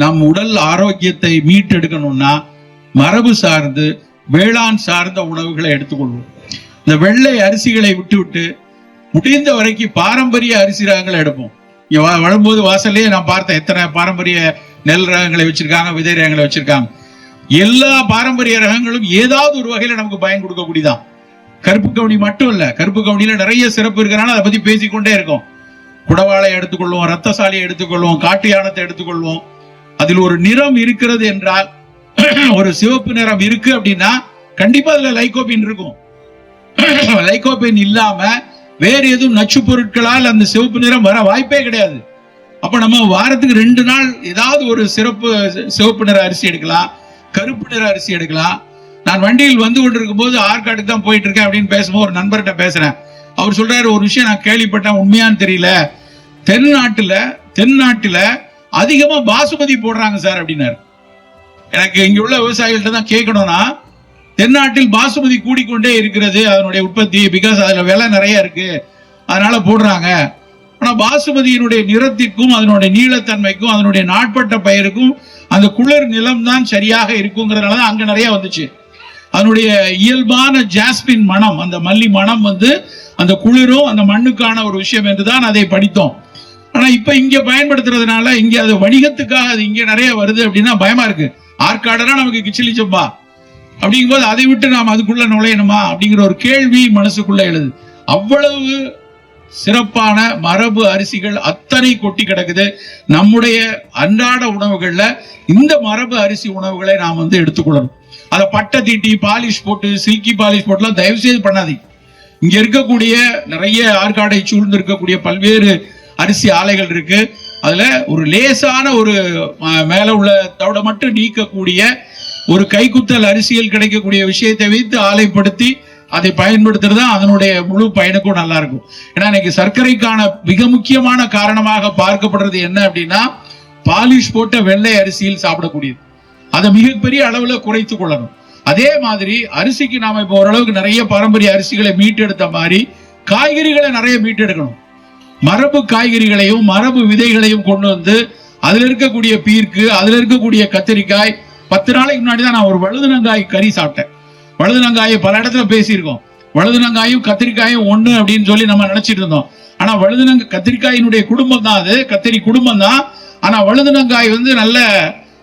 நம் உடல் ஆரோக்கியத்தை மீட்டெடுக்கணும்னா மரபு சார்ந்து வேளாண் சார்ந்த உணவுகளை எடுத்துக்கொள்வோம். இந்த வெள்ளை அரிசிகளை விட்டுவிட்டு முடிந்த வரைக்கும் பாரம்பரிய அரிசி ரகங்களை எடுப்போம். வரும்போது வாசல்லையே நான் பார்த்தேன் எத்தனை பாரம்பரிய நெல் ரகங்களை வச்சிருக்காங்க விதை ரகங்களை வச்சிருக்காங்க. எல்லா பாரம்பரிய ரகங்களும் ஏதாவது ஒரு வகையில நமக்கு பயன் கொடுக்கக்கூடியதான் கருப்பு கவுனி மட்டும் இல்ல கருப்பு கவுனியில நிறைய சிறப்பு இருக்கிறனால அதை பத்தி பேசிக்கொண்டே இருக்கும். குடவாளை எடுத்துக்கொள்வோம் ரத்தசாலியை எடுத்துக்கொள்வோம் காட்டு யானத்தை எடுத்துக்கொள்வோம். அதில் ஒரு நிறம் இருக்கிறது என்றால் ஒரு சிவப்பு நிறம் இருக்கு அப்படின்னா கண்டிப்பா அதுல லைகோபின் இருக்கும். லைகோபின் இல்லாம வேறு எதுவும் நச்சு பொருட்களால் அந்த சிவப்பு நிறம் வர வாய்ப்பே கிடையாது. அப்ப நம்ம வாரத்துக்கு ரெண்டு நாள் ஏதாவது ஒரு சிறப்பு சிவப்பு நிற அரிசி எடுக்கலாம் கருப்பு நிற அரிசி எடுக்கலாம். நான் வண்டியில் வந்து கொண்டிருக்கும் போது ஆற்காட்டுக்கு தான் போயிட்டு இருக்கேன் அப்படின்னு பேசும்போது ஒரு நண்பர்கிட்ட பேசுறேன். அவர் சொல்றாரு ஒரு விஷயம் நான் கேள்விப்பட்டேன் உண்மையான்னு தெரியல. தென்னாட்டுல தென்னாட்டுல அதிகமா பாசுமதி போடுறாங்க சார் அப்படின்னாரு. எனக்கு இங்க உள்ள விவசாயிகள்ட்ட தான் கேட்கணும்னா தென்னாட்டில் பாசுமதி கூடிக்கொண்டே இருக்கிறது அதனுடைய உற்பத்தி பிகாஸ் அதுல விலை நிறைய இருக்கு. அதனால போடுறாங்க. ஆனா பாசுமதியினுடைய நிறத்திற்கும் அதனுடைய நீளத்தன்மைக்கும் அதனுடைய நாட்பட்ட பயிருக்கும் அந்த குளிர் நிலம் தான் சரியாக இருக்குங்கிறதுனால தான் அங்க நிறைய வந்துச்சு. அதனுடைய இயல்பான ஜாஸ்மின் மனம் அந்த மல்லி மனம் வந்து அந்த குளிரும் அந்த மண்ணுக்கான ஒரு விஷயம் என்று தான் அதை படித்தோம். ஆனா இப்ப இங்க பயன்படுத்துறதுனால இங்க அது வணிகத்துக்காக அது இங்க நிறைய வருது அப்படின்னா பயமா இருக்கு. ஆற்காடுனா நமக்கு கிச்சிலி சம்பா அப்படிங்கும்போது அதை விட்டு நாம் அதுக்குள்ள நுழையணுமா? அப்படிங்கிற ஒரு கேள்வி மனசுக்குள்ள எழுது. அவ்வளவு சிறப்பான மரபு அரிசிகள் அத்தனை கொட்டி கிடக்குது. நம்முடைய அன்றாட உணவுகள்ல இந்த மரபு அரிசி உணவுகளை நாம் வந்து எடுத்துக்கொள்ளணும். அதை பட்டை தீட்டி பாலிஷ் போட்டு சில்கி பாலிஷ் போட்டுலாம் தயவு செய்து பண்ணாதீங்க. இங்க இருக்கக்கூடிய நிறைய ஆற்காடை சூழ்ந்து இருக்கக்கூடிய பல்வேறு அரிசி ஆலைகள் இருக்கு. அதுல ஒரு லேசான ஒரு மேல உள்ள தவிட மட்டும் நீக்கக்கூடிய ஒரு கைக்குத்தல் அரிசியில் கிடைக்கக்கூடிய விஷயத்தை வைத்து ஆலைப்படுத்தி அதை பயன்படுத்துறது தான் அதனுடைய முழு பயனுக்கும் நல்லா இருக்கும். ஏன்னா இன்னைக்கு சர்க்கரைக்கான மிக முக்கியமான காரணமாக பார்க்கப்படுறது என்ன அப்படின்னா பாலிஷ் போட்ட வெள்ளை அரிசியில் சாப்பிடக்கூடியது. அதை மிகப்பெரிய அளவில் குறைத்து கொள்ளணும். அதே மாதிரி அரிசிக்கு நாம இப்போ ஓரளவுக்கு நிறைய பாரம்பரிய அரிசிகளை மீட்டெடுத்த மாதிரி காய்கறிகளை நிறைய மீட்டெடுக்கணும். மரபு காய்கறிகளையும் மரபு விதைகளையும் கொண்டு வந்து அதுல இருக்கக்கூடிய பீர்க்கு அதுல இருக்கக்கூடிய கத்திரிக்காய் பத்து நாளைக்கு முன்னாடி தான் நான் ஒரு வழுதுனங்காய் கறி சாப்பிட்டேன். வழுதுனங்காயை பல இடத்துல பேசியிருக்கோம். வழுதுனங்காயும் கத்திரிக்காயும் ஒண்ணு அப்படின்னு சொல்லி நம்ம நினைச்சிட்டு இருந்தோம். ஆனா வழுதுனங்க கத்திரிக்காயினுடைய குடும்பம் தான் அது. கத்திரி குடும்பம் தான். ஆனா வழுதுனங்காய் வந்து நல்ல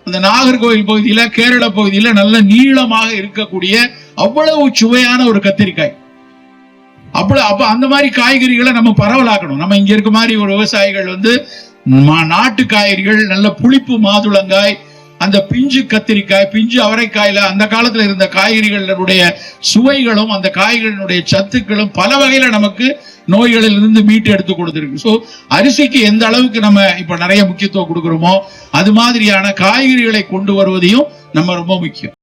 அந்த நாகர்கோவில் பகுதியில கேரள பகுதியில நல்ல நீளமாக இருக்கக்கூடிய அவ்வளவு சுவையான ஒரு கத்திரிக்காய். அப்படி அப்ப அந்த மாதிரி காய்கறிகளை நம்ம பரவலாக்கணும். நம்ம இங்க இருக்க மாதிரி ஒரு விவசாயிகள் வந்து நாட்டு காய்கறிகள் நல்ல புளிப்பு மாதுளங்காய் அந்த பிஞ்சு கத்திரிக்காய் பிஞ்சு அவரைக்காயில அந்த காலத்துல இருந்த காய்கறிகளுடைய சுவைகளும் அந்த காய்கறிகளுடைய சத்துக்களும் பல வகையில நமக்கு நோய்களில் இருந்து மீட்டு எடுத்து கொடுத்துருக்கு. ஸோ அரிசிக்கு எந்த அளவுக்கு நம்ம இப்ப நிறைய முக்கியத்துவம் கொடுக்குறோமோ அது மாதிரியான காய்கறிகளை கொண்டு வருவதையும் நம்ம ரொம்ப முக்கியம்.